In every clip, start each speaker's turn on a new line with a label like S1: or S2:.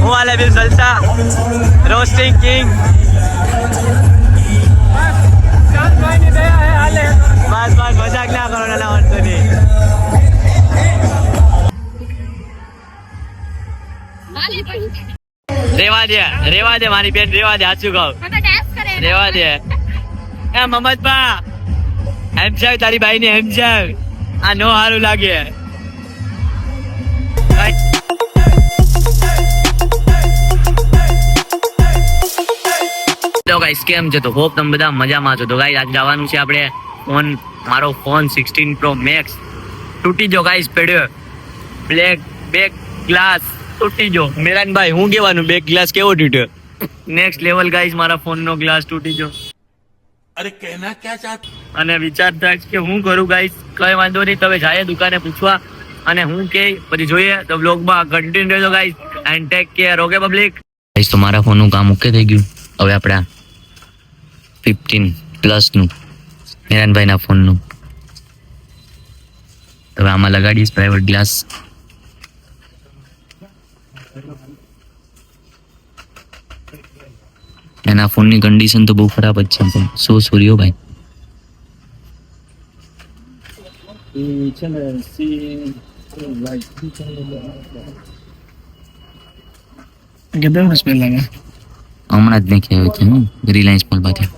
S1: હું હાલે બિલ જલસા, રોસ્ટિંગ કિંગ. બસ બસ, મજાક ના કરો, નાના વાંધો રેવા દે રેવા દે મારી બેન, રેવા દે, સાચું કહું. રેવા દે. એ મમતબા હેમજાવ તારી બાઈ ને હેમજાવ આ નો સારું લાગે. હેલો ગાઈસ કેમ છે? તો હોપ તમે બધા મજામાં છો. તો ગાઈસ આજ જવાનું છે આપણે ફોન મારો ફોન સિક્સટીન પ્રો મેક્સ તૂટી જો ગાઈસ પડ્યો. બ્લેક બેક ગ્લાસ તૂટી જો મેરાનભાઈ હું કહેવાનું? બેક ગ્લાસ કેવો તૂટ્યો? નેક્સ્ટ લેવલ ગાઈસ મારા ફોનનો ગ્લાસ તૂટી જો
S2: અરે કહેના ક્યાં ચાહત
S1: અને વિચાર થાય કે હું કરું ગાઈસ કઈ વાંધો નહીં તમે જાય દુકાને પૂછવા. અને હું કે પછી જોઈએ. તો બ્લોગમાં કન્ટિન્યુ રહેજો guys and take care okay public guys તો મારા ફોનનું કામ ઓકે થઈ ગયું. હવે આપણે ફિફ્ટીન પ્લસનું નિરાનભાઈના ફોનનું હવે આમાં લગાડીશ પ્રાઇવેટ ગ્લાસ એના ફોનની કન્ડિશન તો બહુ ખરાબ જ છે પણ સો સોરી હો ભાઈ
S3: કેટલા વર્ષ પહેલા
S1: હમણાં જ નહીં કહેવું છે રિલાયન્સ રિલાયન્સ મોલમાંથી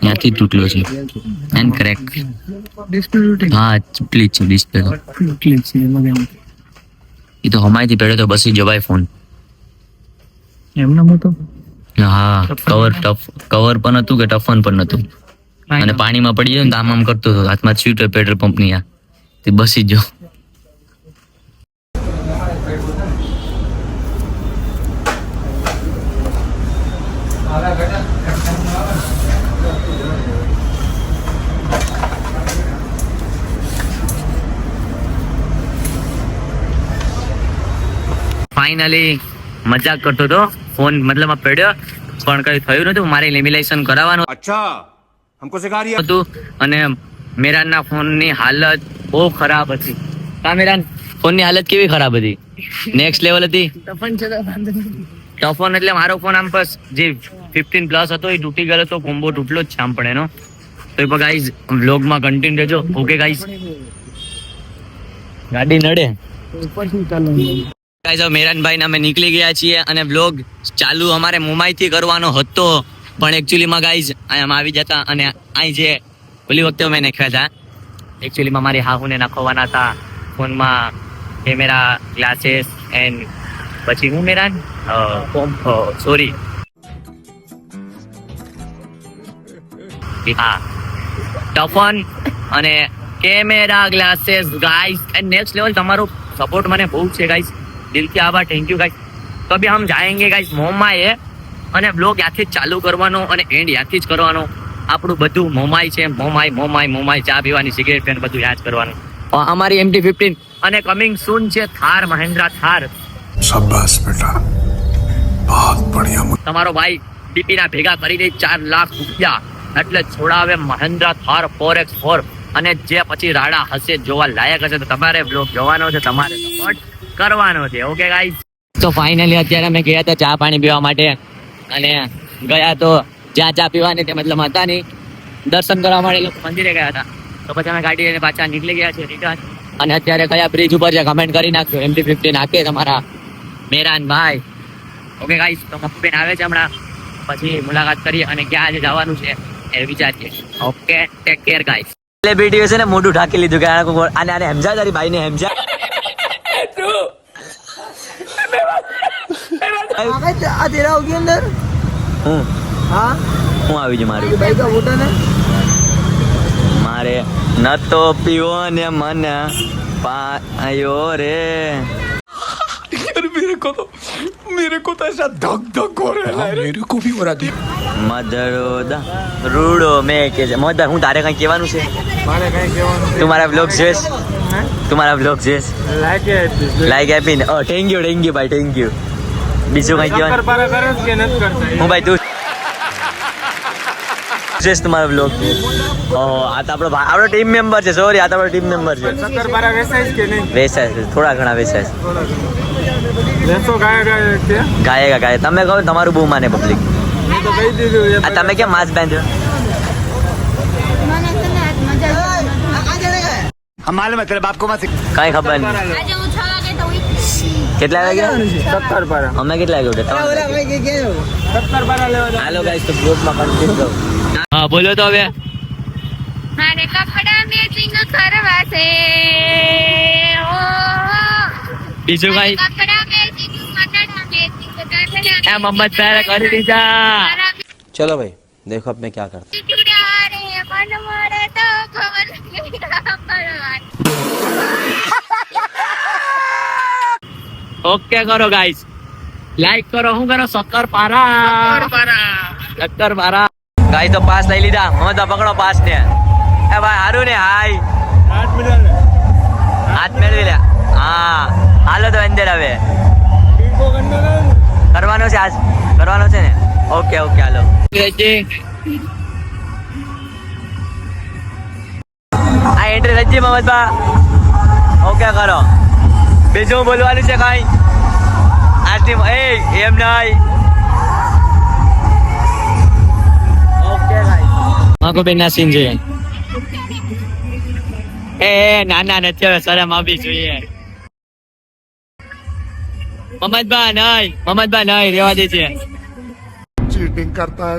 S1: ત્યાંથી તૂટલો છે. એન્ડ કરેક્ટ હા તૂટલી છે ડિસ્પ્લે તો.
S3: છે
S1: એ તો હમાયથી પેડે તો બસી જવાય ભાઈ ફોન
S3: એમના મોટો
S1: હા કવર ટફ કવર પણ હતું કે ટફન પણ નતું અને પાણીમાં પડી જાય ને તો આમ આમ કરતો હતો. હાથમાં સ્વીટર પેટ્રોલ પંપની આ. તે બસી જ ફાઇનલી મજાક કરતો હતો. ફોન મતલબ પડ્યો. પણ કઈ થયું નતું મારે લેમિલેશન કરાવવાનું
S2: અચ્છા. હમકો સિખા રહી
S1: હતું અને મેરાનના ફોનની હાલત બહુ ખરાબ હતી. કા મેરાન ફોનની હાલત કેવી ખરાબ હતી? નેક્સ્ટ લેવલ હતી? ટફોન એટલે મારો ફોન આમ બસ જે ફિફ્ટીન પ્લસ હતો એ તૂટી ગયો તો કોમ્બો તૂટલો જ આમ પણ એનો. તો પણ ગાઈઝ વ્લોગમાં કન્ટિન્યુ રહેજો. ઓકે ગાઈઝ ગાડી નડે. ગાઈઝ મેરાનભાઈ અમે નીકળી ગયા છીએ અને બ્લોગ ચાલુ અમારે મુંબઈથી કરવાનો હતો. પણ એકચ્યુઅલીમાં ગાઈઝ, અહીંયા આવી જતા અને અહીં જે પેલી વખતે અમે નાખ્યા હતા એકચ્યુઅલીમાં મારી હાહુને નાખવાના હતા ફોનમાં કેમેરા ગ્લાસીસ એન્ડ પછી હું મેરાન? સોરી હા. ટફન અને camera glasses guys and next level તમારો સપોર્ટ મને બહુ છે ગાઈસ દિલથી આભાર થેન્ક યુ ગાઈસ તો અભી હમ જાએંગે ગાઈસ મોમાએ અને બ્લોગ યાદથી જ ચાલુ કરવાનો અને એન્ડ યાદથી જ કરવાનો આપણું બધું મોમાઈ છે મોમાઈ મોમાઈ મોમાઈ ચા પીવાની સિગરેટ પેન બધું યાદ કરવાનું અ, અમારી એમટી ફિફ્ટીન અને કમિંગ સૂન છે થાર મહેન્દ્રા થાર
S4: शाबाश बेटा बहुत बढ़िया
S1: તમારો ભાઈ ડીપી ના ભેગા કરી દે ચાર લાખ રૂપિયા એટલે છોડાવે Mahindra Thar four X four અને જે પછી રાડા હશે જોવા લાયક હશે તો તમારે બ્લોગ જોવાનો છે તમારે સપોર્ટ કરવાનો છે ઓકે ગાઈસ તો ફાઇનલી અત્યારે અમે ગયા હતા ચા પાણી પીવા માટે. અને ગયા તો જ્યાં ચા પીવાની તે મતલબ હતા નહીં. દર્શન કરવા માટે લોકો મંદિરે ગયા હતા. તો પછી અમે ગાડી લઈને પાછા નીકળી ગયા છે રિટર્ન અને અત્યારે કયા બ્રિજ ઉપર છે કમેન્ટ કરી નાખજો. એમટી ફિફ્ટી નાખીએ તમારા મેરાન ભાઈ ઓકે ગાઈસ તો મફબેન આવે છે હમણાં. પછી મુલાકાત કરીએ અને ક્યાં આજે જવાનું છે એ વિચારીએ. ઓકે ટેક કેર ગાઈસ સેલિબ્રિટીઓ છે ને મોઢું ઢાંકી લીધું કે આને આને આને હેમજા તારી ભાઈને હેમજા
S3: આ તેરા હોગી અંદર
S1: હું
S3: હા
S1: હું આવી છે મારું
S3: ભાઈ કા ફોટો ને
S1: મારે ન તો પીવો ને મને પાયો રે
S4: अरे मेरे को तो मेरे को तो ऐसा धक धक हो रहा है मेरे को भी हो रहा थी
S1: મધરો રૂડો મેં કે છે મધર હું તારે કઈ કહેવાનું છે
S3: મારે કઈ કહેવાનું
S1: તું મારા બ્લોગ જોઈશ તું મારા બ્લોગ જોઈશ
S3: લાગે
S1: લાઈક આપીને oh thank you thank you ભાઈ થેન્ક યુ બીજું કઈ
S3: કહેવાય
S1: હું ભાઈ તું જસ્ટ તમારો બ્લોગ આ તો આપણો આપણો ટીમ મેમ્બર છે સોરી આ તો આપણો ટીમ મેમ્બર છે.
S3: શક્કરપારા વેસાય કે નહીં?
S1: વેસાય થોડા ઘણા વેસાય છે. ગાયગા ગાય તમે કહો તમારું બહુ માને પબ્લિક આ તમે કેમ માસ્ક બાંધ્યો?
S2: હમારે મતલબ આપકો
S1: કઈ ખબર નહીં. કેટલા વાગ્યા
S3: શક્કરપારા
S1: અમે કેટલા વાગે ઉઠ્યા ત્રણ વાગે.
S3: શક્કરપારા લેવા
S1: હાલો ગાઈસ તો બ્લોગમાં કન્ટિન્યુ કરો હા બોલો તો હવે
S5: મારે કપડા મેચિંગ કરવા છે ઓ,
S1: બીજું કઈ
S5: કપડા મેચિંગ કપડા મેચિંગ
S1: એ મોહમ્મદ પહેરે કરી દીધા
S6: चलो भाई देखो अब मैं क्या करता
S1: ઓકે કરો ગાઈસ લાઈક કરો શું કરો? શક્કર પારા. શક્કર પારા. ગાઈસ તો પાસ લઈ લીધા. મમતા પકડો પાસ ને. એ ભાઈ હારું ને હાય. હાથ મેળવી લે. હા. હાલો તો અંદર હવે. કરવાનો છે આજ. કરવાનો છે ને. ઓકે ઓકે હાલો. આ એન્ટ્રી રજી બા ઓકે કરો. બીજું બોલવાનું છે કાંઈ? આજની એ એમ નહીં. ઓકે બેન એ ના નથી હવે શરમ આવી જોઈએ. મમદબા નહીં મમદબા નહીં રેવા છે
S7: ચીટિંગ
S5: કરતા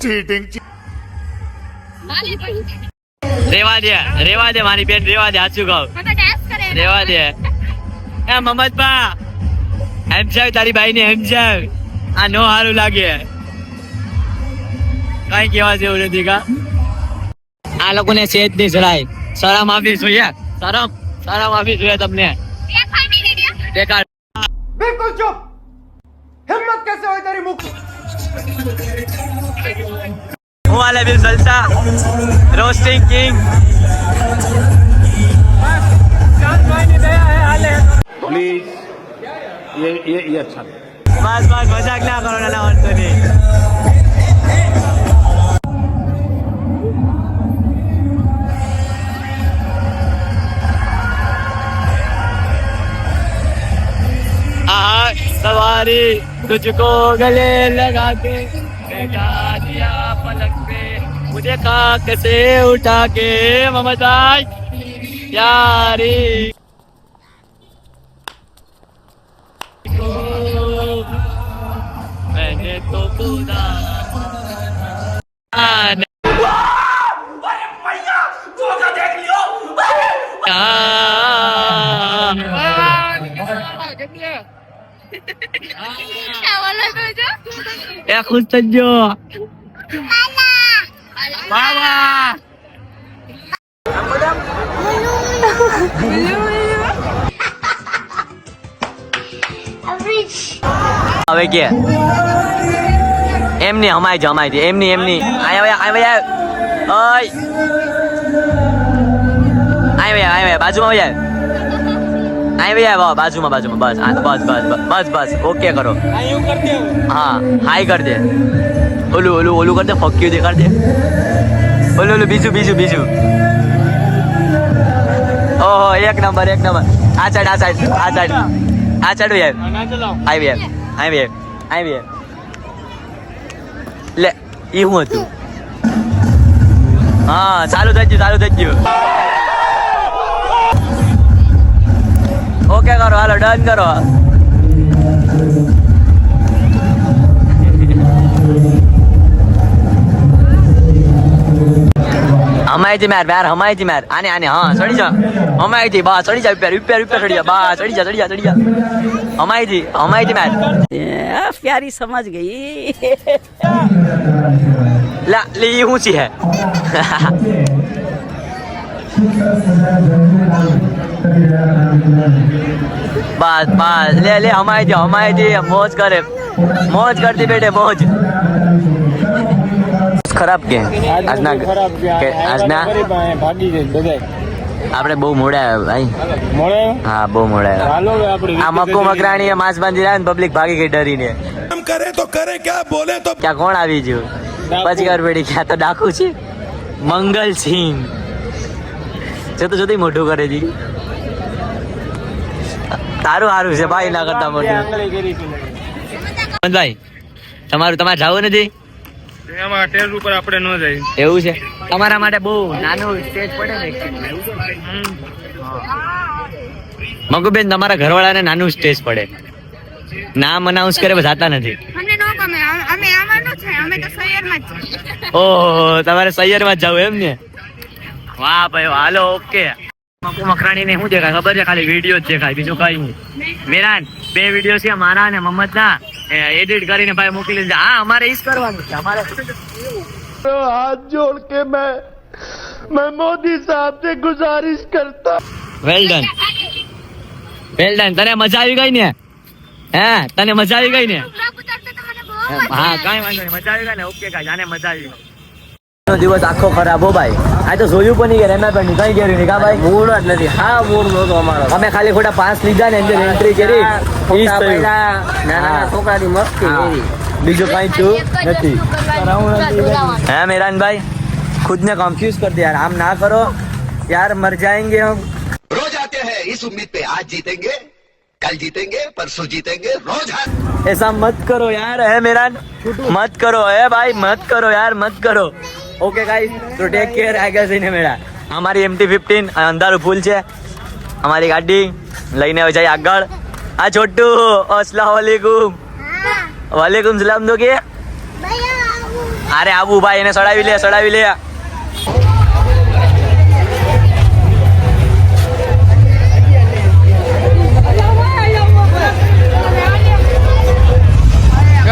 S5: ચીટિંગ
S1: રેવા દે રેવા દે મારી બેન રેવા દે સાચું કહું. રેવા દે. એ મમદબા એમ જાવ તારી ભાઈ ને એમ જાવ આ નો સારું લાગે. કઈ કેવા જેવું નથી કા? આ લોકોને સેજ નહીં સરાય શરમ આપવી જોઈએ. શરમ શરમ આપવી જોઈએ તમને.
S3: બિલકુલ ચૂપ. હિંમત કેસે હોય તારી મુખ
S1: वाला भी जलसा रोस्टिंग किंग
S2: प्लीज़ ये ये ये अच्छा
S1: बस बस मज़ाक ना करो ना तो सवारी तुझको गले लगा के बेटा दिया। मुझे खाक से उठा के ममता यारी मैंने तो पूरा এখন তো હવે કે એમની હમાય છે હમાય છે. એમની એમની. આયા આયા આય આયા. બાજુમાં આય. ભાઈ આયા બાજુમાં બાજુમાં. બસ આ, બસ બસ બસ બસ ઓકે કરો. હા હાઈ કર દે. ઓલું ઓલું ઓલું કર દે ફક્યું દે કર દે. ઓલું ઓલું બીજું બીજું બીજું. ઓહો એક નંબર એક નંબર. આ સાઈડ આ સાઈડ આ સાઈડ આ સાઈડ યાર આવી આવી યાર આવી યાર લે એ હું હતું? હા ચાલુ થઈ ગયું ચાલુ થઈ ગયું. ઓકે કરો હાલો ડન કરો. हमारी जी मैर बैर हमारी जी मैर आने आने हाँ चढ़ी जा। हमारी जी बा चढ़ी जा ऊपर ऊपर ऊपर चढ़ी जा बा चढ़ी जा चढ़ी जा चढ़ी जा। हमारी जी हमारी जी मैर
S8: प्यारी समझ गई।
S1: ला ले ये ऊँची है। बस बस ले ले हमारी जी हमारी जी मौज करे। मौज करती बेटे मौज। ખરાબ કે? આજના કે આજના?
S3: ભાગી જાય બધા
S1: આપણે બહુ મોડા આવ્યા ભાઈ. હા બહુ મોડા આવ્યા આ મક્કો મકરાણી માસ બાંધી રહ્યા ને પબ્લિક ભાગી ગઈ ડરીને.
S4: કરે તો કરે ક્યાં બોલે તો
S1: ક્યાં કોણ આવી ગયું? પછી ખબર પડી ક્યાં તો ડાકુ છે. મંગલ સિંહ. જતો જતી મોઢું કરે જી. તારું સારું છે ભાઈ ના કરતા મોઢું. ભાઈ તમારું તમારે જવું નથી?
S3: એમાં ટેજ ઉપર આપણે ન જઈએ.
S1: એવું છે? તમારા માટે બહુ નાનું સ્ટેજ પડે ને. મગુબેન તમારા ઘરવાળાને નાનું સ્ટેજ પડે. નામ અનાઉન્સ કરે જાતા નથી.
S5: અમને નો ગમે. અમ- અમે આવવાનું છે. અમે તો શહેરમાં જ છીએ.
S1: ઓહો તમારે સૈયરમાં જ જવું એમ ને? વાહ ભાઈ વાહ, હાલો ઓકે. મકુ મકરાણી ને શું દેખાય? ખબર છે? ખાલી વીડિયો જ દેખાય. બીજું કઈ નહીં. મિરાન બે વીડિયો છે મારા અને મમ્મદ ના એડિટ કરીને ભાઈ મોકલી દે હા અમારે ઈ જ કરવાનું છે. અમારે
S2: હાથ જોડ કે મેં મેં મોદી સાહેબ સે ગુજારિશ કરતા.
S1: વેલ ડન વેલ ડન તને મજા આવી ગઈ ને? હે તને મજા આવી ગઈ ને? હા કાઈ વાંધો નહીં. મજા આવી ગઈ ને? ઓકે કાઈ. આને મજા આવી ગઈ. દિવસ આખો ખરાબ હો ભાઈ આ તો જોયું પણ નહીં કે રેમા પણ કઈ કર્યું નહીં કા ભાઈ મૂડ જ નથી હા મૂડ નહોતો અમારો અમે ખાલી ખોટા પાંચ લીધા ને અંદર એન્ટ્રી કરી ઈ જ થયું.
S8: છોકરાની મસ્તી
S1: હા. બીજું કઈ થયું નથી હે મેરાનભાઈ खुद ने कंफ्यूज कर दिया यार हम ना करो यार मर जाएंगे हम
S9: रोज आते हैं इस उम्मीद पे आज जीतेंगे कल जीतेंगे परसों जीतेंगे रोज हार
S1: ऐसा मत करो यार है मेरा मत करो है भाई मत करो यार मत करो ઓકે ગાઈસ તો ટેક કેર આ ગયા મેળા અમારી એમટી ફિફ્ટીન અંધારું ફૂલ છે. અમારી ગાડી લઈને જાય આગળ. આ છોટુ અસલામ વાલેકુમ વાલેકુમ સલામ તો કે. અરે આબુ ભાઈ એને સડાવી લે સડાવી લે.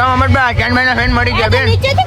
S5: અમરભાઈ કેનભાઈ ના ફ્રેન્ડ મળી ગયા બેન? નીચેથી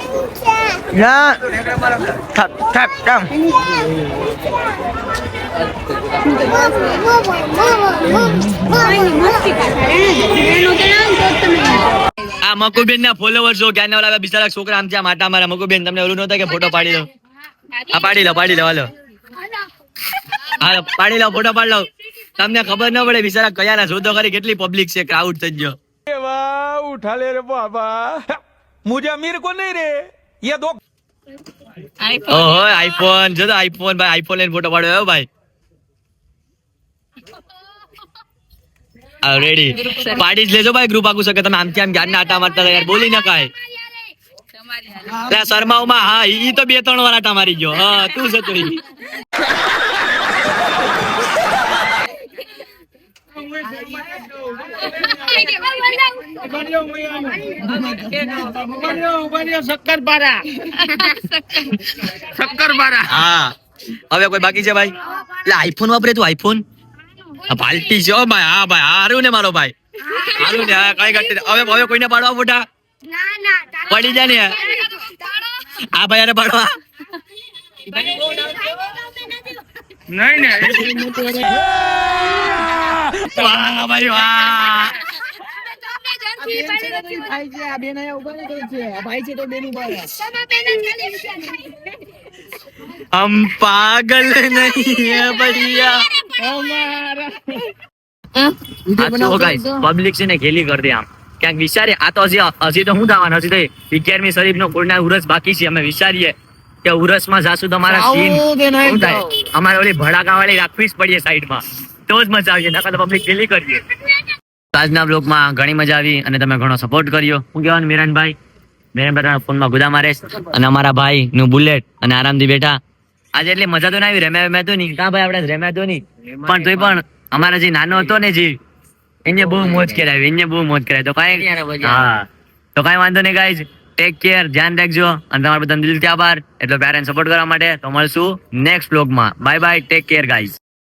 S3: Ya. Thật thật không?
S1: આ મકુબેન ના ફોલોવર છો જ્ઞાન વાળા બિચારા છોકરા આમ ત્યાં માટા મારા મકુબેન તમને ઓલું નતા કે ફોટો પાડી લો આ પાડી લો પાડી લો હાલો. હા પાડી લો ફોટો પાડી લો. તમને ખબર ન પડે બિચારા કયા ના શોધો કરી કેટલી પબ્લિક છે ક્રાઉડ થઈ ગયો.
S4: ઉઠા રે બાબા. मुझे अमीर को नहीं रे ये दो
S1: ઓહો આઈફોન જો તો આઈફોન ભાઈ આઈફોન લઈને ફોટો પાડ્યો હો ભાઈ આ રેડી પાડી જ લેજો ભાઈ ગ્રુપ આખું શકે તમે આમથી આમ જ્ઞાન આટા મારતા હતા યાર બોલી ના કાય લે શર્માઓમાં હા ઈ તો બે ત્રણ વાર આટા મારી ગયો હા તું છે તો ઈ.
S3: શક્કરપાડા
S1: હા હવે કોઈ બાકી છે ભાઈ એટલે આઈફોન વાપરે તું આઈફોન આ પાલટી છે ભાઈ હા ભાઈ હારું ને મારો ભાઈ હારું ને હા કઈ ઘટે હવે હવે કોઈને પાડવા
S5: ના
S1: પડી જાય ને હા ભાઈ અરે પાડવા
S3: નહીં ને
S1: વાહ ભાઈ વાહ. હમ પાગલ નહીં પબ્લિક છે ને ખેલી કર દે આમ. ક્યાંક વિચારીએ આ તો હજી હજી તો હું થવાનું? હજી તો અગિયારમી શરીફ નો પૂર્ણાહુરસ બાકી છે અમે વિચારીએ. કે ઉરસમાં જાસુ તમારા સીન અમારે ઓલી ભડાકા વાળી રાખવી જ પડીએ સાઈડમાં. તો જ મજા આવીએ નકર પબ્લિક ઘેલી કરીએ. આજના બ્લોગમાં ઘણી મજા આવી અને તમે ઘણો સપોર્ટ કર્યો. હું કહેવાનું મિરાનભાઈ? મિરાનભાઈ ફોનમાં ગુદા મારે અને અમારા ભાઈ નું બુલેટ અને આરામથી બેઠા. આજે એટલી મજા તો ના આવી રેમ્યા વેમ્યા તો નહીં. કા ભાઈ આપણે રેમ્યા તો નહીં. પણ તોય પણ અમારા જે નાનો હતો ને જે એને બહુ મોજ કરાવી એને બહુ મોજ કરાવી. તો કાંઈ હા. તો કાંઈ વાંધો નહીં ગાઈઝ ટેક કેર ધ્યાન રાખજો અને તમારા બધા દિલથી આભાર. એટલે પેરેન્ટ સપોર્ટ કરવા માટે તો મળશું નેક્સ્ટ બ્લોગમાં bye bye take care guys